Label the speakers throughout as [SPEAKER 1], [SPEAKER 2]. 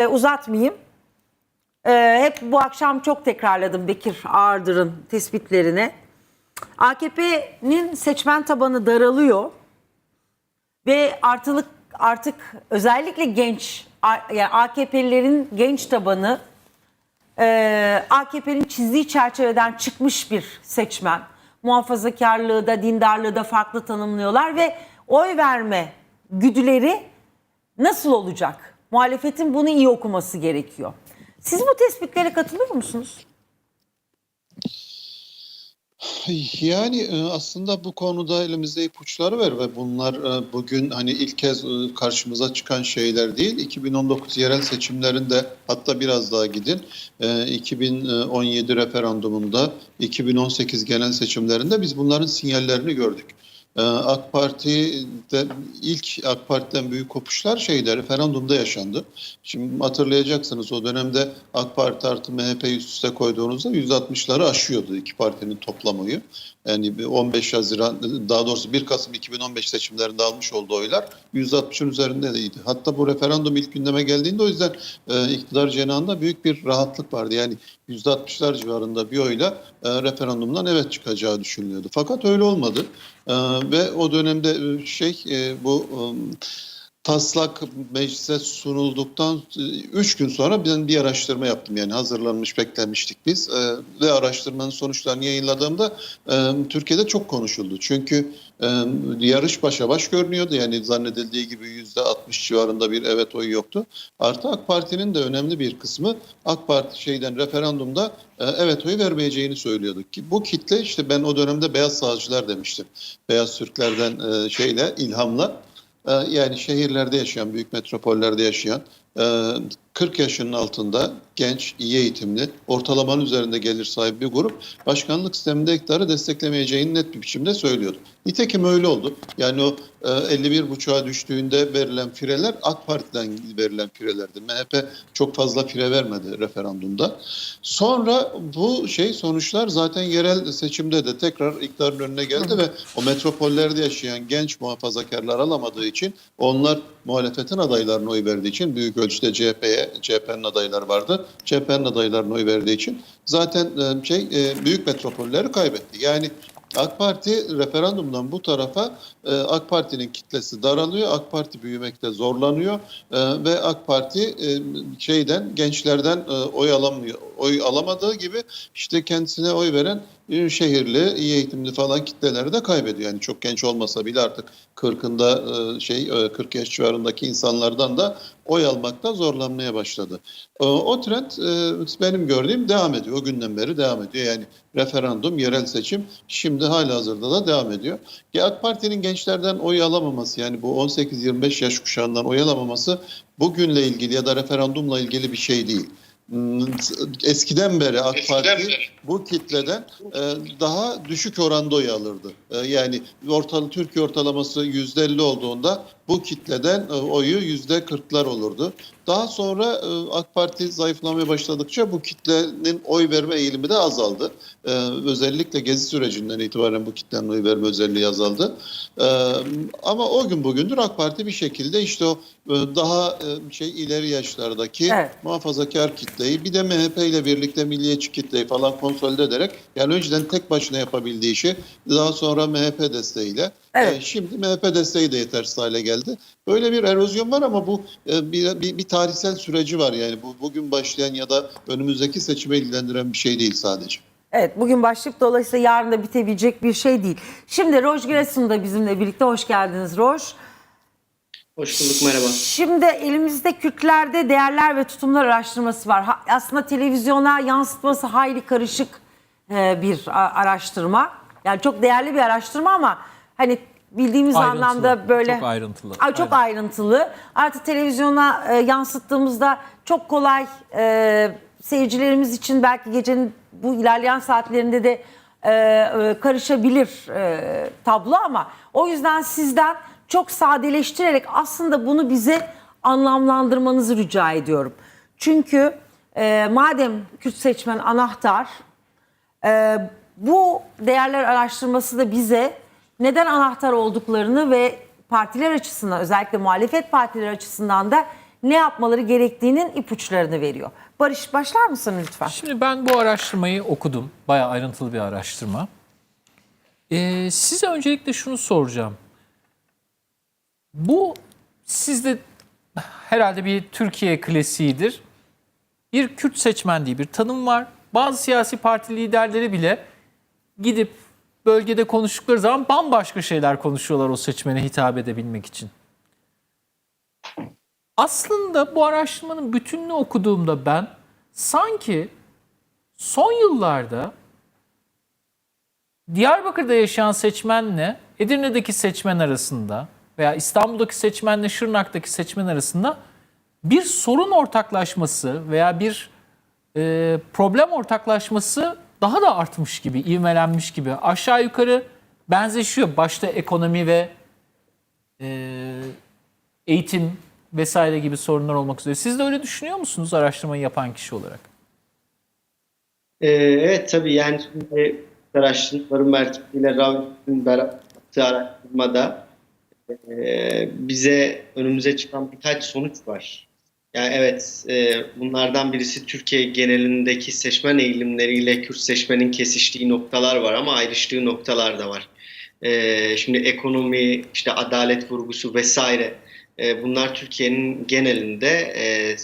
[SPEAKER 1] E, uzatmayayım. E, hep bu akşam çok tekrarladım Bekir Ağırdır'ın tespitlerini. AKP'nin seçmen tabanı daralıyor ve artılık artık özellikle genç yani AKP'lilerin genç tabanı e, AKP'nin çizdiği çerçeveden çıkmış bir seçmen. Muhafazakarlığı da dindarlığı da farklı tanımlıyorlar ve oy verme güdüleri nasıl olacak? Muhalefetin bunu iyi okuması gerekiyor. Siz bu tespitlere katılıyor musunuz?
[SPEAKER 2] Yani e, aslında bu konuda elimizde ipuçları var ve bunlar e, bugün hani ilk kez e, karşımıza çıkan şeyler değil. 2019 yerel seçimlerinde hatta biraz daha gidin. e, 2017 referandumunda, 2018 genel seçimlerinde biz bunların sinyallerini gördük. E, AK Parti'de ilk AK Parti'den büyük kopuşlar şeyde referandumda yaşandı. Şimdi hatırlayacaksınız o dönemde AK Parti artı MHP üst üste koyduğunuzda %60'ları aşıyordu iki partinin toplam oyu. Yani bir 15 Haziran daha doğrusu 1 Kasım 2015 seçimlerinde almış olduğu oylar %60'ın üzerindeydi. Hatta bu referandum ilk gündeme geldiğinde o yüzden e, iktidar cenahında büyük bir rahatlık vardı. Yani %60'lar civarında bir oyla e, referandumdan evet çıkacağı düşünülüyordu. Fakat öyle olmadı. E, ve o dönemde e, şey e, bu taslak meclise sunulduktan 3 gün sonra ben bir araştırma yaptım. Yani hazırlanmış beklemiştik biz. E, ve araştırmanın sonuçlarını yayınladığımda e, Türkiye'de çok konuşuldu. Çünkü e, yarış başa baş görünüyordu. Yani zannedildiği gibi %60 civarında bir evet oyu yoktu. Artı AK Parti'nin de önemli bir kısmı AK Parti şeyden referandumda e, evet oyu vermeyeceğini söylüyordu. Ki bu kitle işte ben o dönemde beyaz sağcılar demiştim. Beyaz Türklerden e, şeyle ilhamla yani şehirlerde yaşayan, büyük metropollerde yaşayan, e, 40 yaşının altında genç, iyi eğitimli, ortalamanın üzerinde gelir sahibi bir grup başkanlık sisteminde iktidarı desteklemeyeceğini net bir biçimde söylüyordu. Nitekim öyle oldu. Yani o e, 51,5'a düştüğünde verilen fireler AK Parti'den verilen firelerdi. MHP çok fazla fire vermedi referandumda. Sonra bu şey sonuçlar zaten yerel seçimde de tekrar iktidarın önüne geldi ve o metropollerde yaşayan genç muhafazakarlar alamadığı için onlar muhalefetin adaylarına oy verdiği için büyük ölçüde CHP'ye, CHP'nin adayları vardı. CHP'nin adaylarına oy verdiği için zaten e, şey e, büyük metropolleri kaybetti. Yani AK Parti referandumdan bu tarafa e, AK Parti'nin kitlesi daralıyor. AK Parti büyümekte zorlanıyor ve AK Parti şeyden gençlerden e, oy alamıyor. Oy alamadığı gibi işte kendisine oy veren şehirli, iyi eğitimli falan kitleleri de kaybediyor. Yani çok genç olmasa bile artık 40'ında e, şey e, 40 yaş civarındaki insanlardan da oy almakta zorlanmaya başladı. E, O trend e, benim gördüğüm devam ediyor. O günden beri devam ediyor. Yani referandum, yerel seçim şimdi hala hazırda da devam ediyor. Ki AK Parti'nin gençlerden oy alamaması yani bu 18-25 yaş kuşağından oy alamaması bugünle ilgili ya da referandumla ilgili bir şey değil. Eskiden beri AK
[SPEAKER 3] Eskiden
[SPEAKER 2] Parti
[SPEAKER 3] beri.
[SPEAKER 2] bu kitleden e, daha düşük oranda oy alırdı. E, yani ortalı Türkiye ortalaması %50 olduğunda bu kitleden e, oyu %40'lar olurdu. Daha sonra e, AK Parti zayıflamaya başladıkça bu kitlenin oy verme eğilimi de azaldı. E, özellikle gezi sürecinden itibaren bu kitlenin oy verme özelliği azaldı. E, ama o gün bugündür AK Parti bir şekilde işte o daha şey ileri yaşlardaki
[SPEAKER 1] Evet.
[SPEAKER 2] muhafazakar kitleyi bir de MHP ile birlikte milliyetçi kitleyi falan konsolide ederek yani önceden tek başına yapabildiği işi daha sonra MHP desteğiyle
[SPEAKER 1] Evet.
[SPEAKER 2] e, şimdi MHP desteği de yetersiz hale geldi. Böyle bir erozyon var ama bu e, bir, bir, bir tarihsel süreci var yani bu bugün başlayan ya da önümüzdeki seçime ilgilendiren bir şey değil sadece.
[SPEAKER 1] Evet bugün başlayıp dolayısıyla yarın da bitebilecek bir şey değil. Şimdi Roj Giresun da bizimle birlikte. Hoş geldiniz Roj.
[SPEAKER 3] Hoş bulduk merhaba.
[SPEAKER 1] Şimdi elimizde Kürtlerde değerler ve tutumlar araştırması var. Ha- aslında televizyona yansıtması hayli karışık e, bir araştırma. Yani çok değerli bir araştırma ama hani bildiğimiz
[SPEAKER 4] Ayrıntılı,
[SPEAKER 1] anlamda böyle
[SPEAKER 4] çok ayrıntılı.
[SPEAKER 1] Ay, çok
[SPEAKER 4] Aynen.
[SPEAKER 1] ayrıntılı. Artık televizyona e, yansıttığımızda çok kolay e, seyircilerimiz için belki gecenin bu ilerleyen saatlerinde de e, e, karışabilir e, tablo ama o yüzden sizden çok sadeleştirerek aslında bunu bize anlamlandırmanızı rica ediyorum. Çünkü e, madem Kürt seçmen anahtar, e, bu değerler araştırması da bize neden anahtar olduklarını ve partiler açısından özellikle muhalefet partileri açısından da ne yapmaları gerektiğinin ipuçlarını veriyor. Barış başlar mısın lütfen?
[SPEAKER 4] Şimdi ben bu araştırmayı okudum. Bayağı ayrıntılı bir araştırma. Ee, size öncelikle şunu soracağım. Bu sizde herhalde bir Türkiye klasiğidir. Bir Kürt seçmen diye bir tanım var. Bazı siyasi parti liderleri bile gidip bölgede konuştukları zaman bambaşka şeyler konuşuyorlar o seçmene hitap edebilmek için. Aslında bu araştırmanın bütününü okuduğumda ben sanki son yıllarda Diyarbakır'da yaşayan seçmenle Edirne'deki seçmen arasında veya İstanbul'daki seçmenle Şırnak'taki seçmen arasında bir sorun ortaklaşması veya bir e, problem ortaklaşması daha da artmış gibi, ivmelenmiş gibi. Aşağı yukarı benzeşiyor. Başta ekonomi ve e, eğitim vesaire gibi sorunlar olmak üzere. Siz de öyle düşünüyor musunuz araştırmayı yapan kişi olarak?
[SPEAKER 3] Ee, evet tabii yani şimdi araştırmaların merkeziyle Ravi'nin yaptığı araştırmada e, bize önümüze çıkan birkaç sonuç var. Yani evet e, bunlardan birisi Türkiye genelindeki seçmen eğilimleriyle Kürt seçmenin kesiştiği noktalar var ama ayrıştığı noktalar da var. E, şimdi ekonomi, işte adalet vurgusu vesaire e, bunlar Türkiye'nin genelinde e,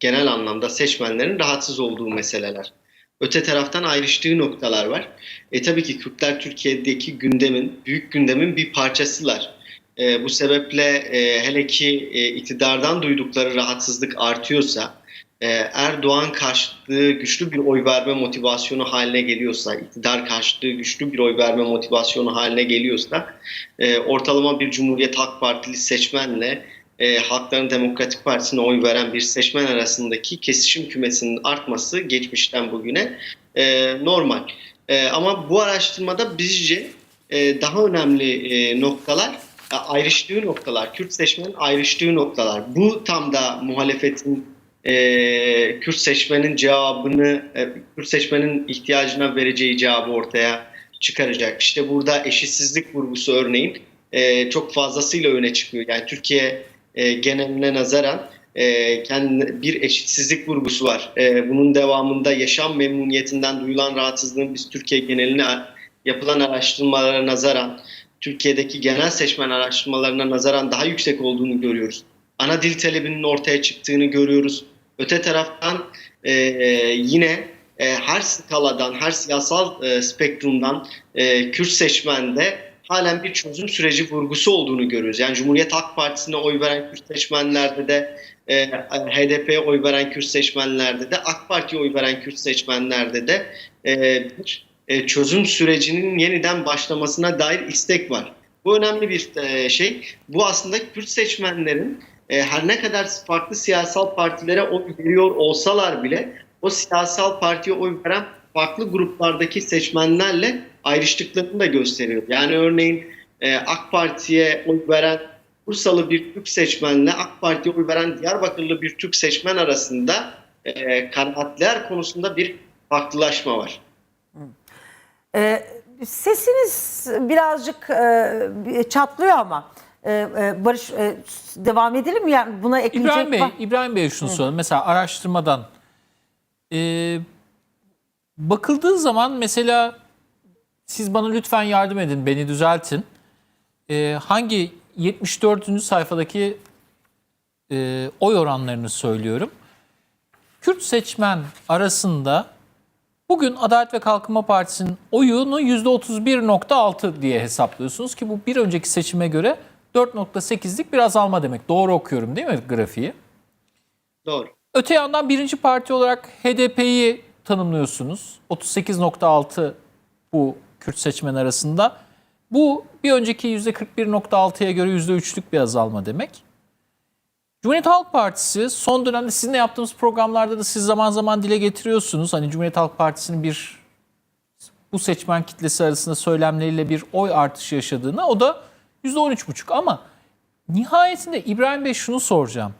[SPEAKER 3] genel anlamda seçmenlerin rahatsız olduğu meseleler. Öte taraftan ayrıştığı noktalar var. E tabii ki Kürtler Türkiye'deki gündemin, büyük gündemin bir parçasılar. E, bu sebeple e, hele ki e, iktidardan duydukları rahatsızlık artıyorsa, e, Erdoğan karşıtlığı güçlü bir oy verme motivasyonu haline geliyorsa, iktidar karşıtlığı güçlü bir oy verme motivasyonu haline geliyorsa, e, ortalama bir Cumhuriyet Halk Partili seçmenle e, Halkların Demokratik Partisi'ne oy veren bir seçmen arasındaki kesişim kümesinin artması geçmişten bugüne e, normal. E, ama bu araştırmada bizce e, daha önemli e, noktalar ayrıştığı noktalar, Kürt seçmenin ayrıştığı noktalar. Bu tam da muhalefetin e, Kürt seçmenin cevabını, e, Kürt seçmenin ihtiyacına vereceği cevabı ortaya çıkaracak. İşte burada eşitsizlik vurgusu örneğin e, çok fazlasıyla öne çıkıyor. Yani Türkiye e, geneline nazaran e, kendi bir eşitsizlik vurgusu var. E, bunun devamında yaşam memnuniyetinden duyulan rahatsızlığın biz Türkiye geneline yapılan araştırmalara nazaran Türkiye'deki genel seçmen araştırmalarına nazaran daha yüksek olduğunu görüyoruz. Ana dil talebinin ortaya çıktığını görüyoruz. Öte taraftan e, yine e, her skaladan, her siyasal e, spektrumdan e, Kürt seçmende halen bir çözüm süreci vurgusu olduğunu görüyoruz. Yani Cumhuriyet Halk Partisi'ne oy veren Kürt seçmenlerde de e, HDP'ye oy veren Kürt seçmenlerde de AK Parti'ye oy veren Kürt seçmenlerde de e, bir e, çözüm sürecinin yeniden başlamasına dair istek var. Bu önemli bir e, şey. Bu aslında Kürt seçmenlerin e, her ne kadar farklı siyasal partilere oy veriyor olsalar bile o siyasal partiye oy veren farklı gruplardaki seçmenlerle ayrıştıklarını da gösteriyor. Yani örneğin AK Parti'ye oy veren Bursalı bir Türk seçmenle AK Parti'ye oy veren Diyarbakırlı bir Türk seçmen arasında e, kanaatler konusunda bir farklılaşma var.
[SPEAKER 1] Ee, sesiniz birazcık e, çatlıyor ama e, e, Barış e, devam edelim mi? Yani buna ekleyecek
[SPEAKER 4] İbrahim Bey,
[SPEAKER 1] var-
[SPEAKER 4] İbrahim Bey şunu soralım. Mesela araştırmadan e, bakıldığı zaman mesela siz bana lütfen yardım edin, beni düzeltin. E, hangi 74. sayfadaki e, oy oranlarını söylüyorum. Kürt seçmen arasında bugün Adalet ve Kalkınma Partisi'nin oyunu %31.6 diye hesaplıyorsunuz ki bu bir önceki seçime göre 4.8'lik bir azalma demek. Doğru okuyorum değil mi grafiği?
[SPEAKER 3] Doğru.
[SPEAKER 4] Öte yandan birinci parti olarak HDP'yi tanımlıyorsunuz. 38.6 bu Kürt seçmen arasında. Bu bir önceki %41.6'ya göre %3'lük bir azalma demek. Cumhuriyet Halk Partisi son dönemde sizinle yaptığımız programlarda da siz zaman zaman dile getiriyorsunuz. Hani Cumhuriyet Halk Partisi'nin bir bu seçmen kitlesi arasında söylemleriyle bir oy artışı yaşadığını o da %13,5 ama nihayetinde İbrahim Bey şunu soracağım.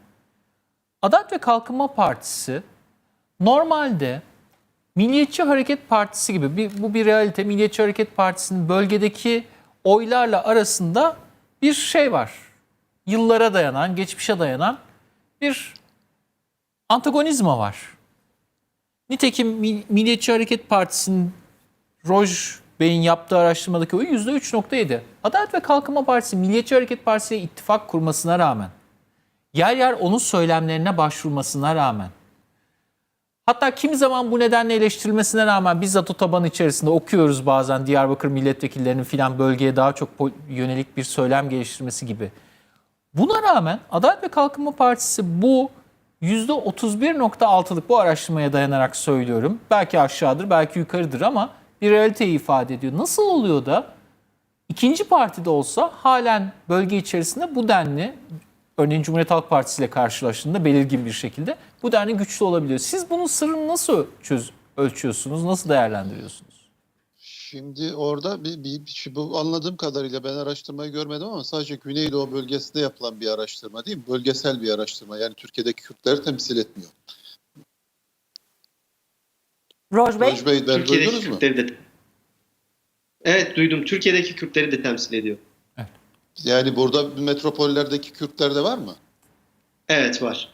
[SPEAKER 4] Adalet ve Kalkınma Partisi normalde Milliyetçi Hareket Partisi gibi bir, bu bir realite. Milliyetçi Hareket Partisi'nin bölgedeki oylarla arasında bir şey var. Yıllara dayanan, geçmişe dayanan bir antagonizma var. Nitekim Mi- Milliyetçi Hareket Partisi'nin Roj Bey'in yaptığı araştırmadaki oyu %3.7. Adalet ve Kalkınma Partisi, Milliyetçi Hareket Partisi ile ittifak kurmasına rağmen, yer yer onun söylemlerine başvurmasına rağmen, hatta kimi zaman bu nedenle eleştirilmesine rağmen bizzat o taban içerisinde okuyoruz bazen Diyarbakır milletvekillerinin filan bölgeye daha çok yönelik bir söylem geliştirmesi gibi. Buna rağmen Adalet ve Kalkınma Partisi bu %31.6'lık bu araştırmaya dayanarak söylüyorum. Belki aşağıdır, belki yukarıdır ama bir realiteyi ifade ediyor. Nasıl oluyor da ikinci partide olsa halen bölge içerisinde bu denli örneğin Cumhuriyet Halk Partisi ile karşılaştığında belirgin bir şekilde bu denli güçlü olabiliyor. Siz bunun sırrını nasıl çöz, ölçüyorsunuz, nasıl değerlendiriyorsunuz?
[SPEAKER 2] Şimdi orada bir, bir, bir- bu anladığım kadarıyla ben araştırmayı görmedim ama sadece Güneydoğu bölgesinde yapılan bir araştırma değil mi? Bölgesel bir araştırma. Yani Türkiye'deki Kürtleri temsil etmiyor.
[SPEAKER 1] Roj Bey.
[SPEAKER 2] Roj Bey, ben
[SPEAKER 3] Türkiye'deki
[SPEAKER 2] duydunuz mu?
[SPEAKER 3] Kürtleri de Evet duydum. Türkiye'deki Kürtleri de temsil ediyor.
[SPEAKER 2] Yani burada metropollerdeki Kürtler de var mı?
[SPEAKER 3] Evet var.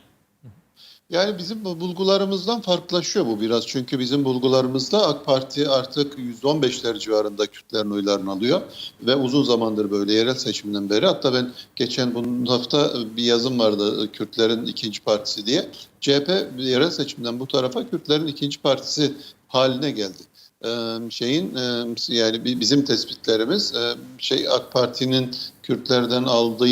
[SPEAKER 2] Yani bizim bu bulgularımızdan farklılaşıyor bu biraz. Çünkü bizim bulgularımızda AK Parti artık %15'ler civarında Kürtlerin oylarını alıyor. Ve uzun zamandır böyle yerel seçimden beri. Hatta ben geçen bunun hafta bir yazım vardı Kürtlerin ikinci partisi diye. CHP yerel seçimden bu tarafa Kürtlerin ikinci partisi haline geldi. Şeyin yani bi- bizim tespitlerimiz şey AK Parti'nin Kürtlerden aldığı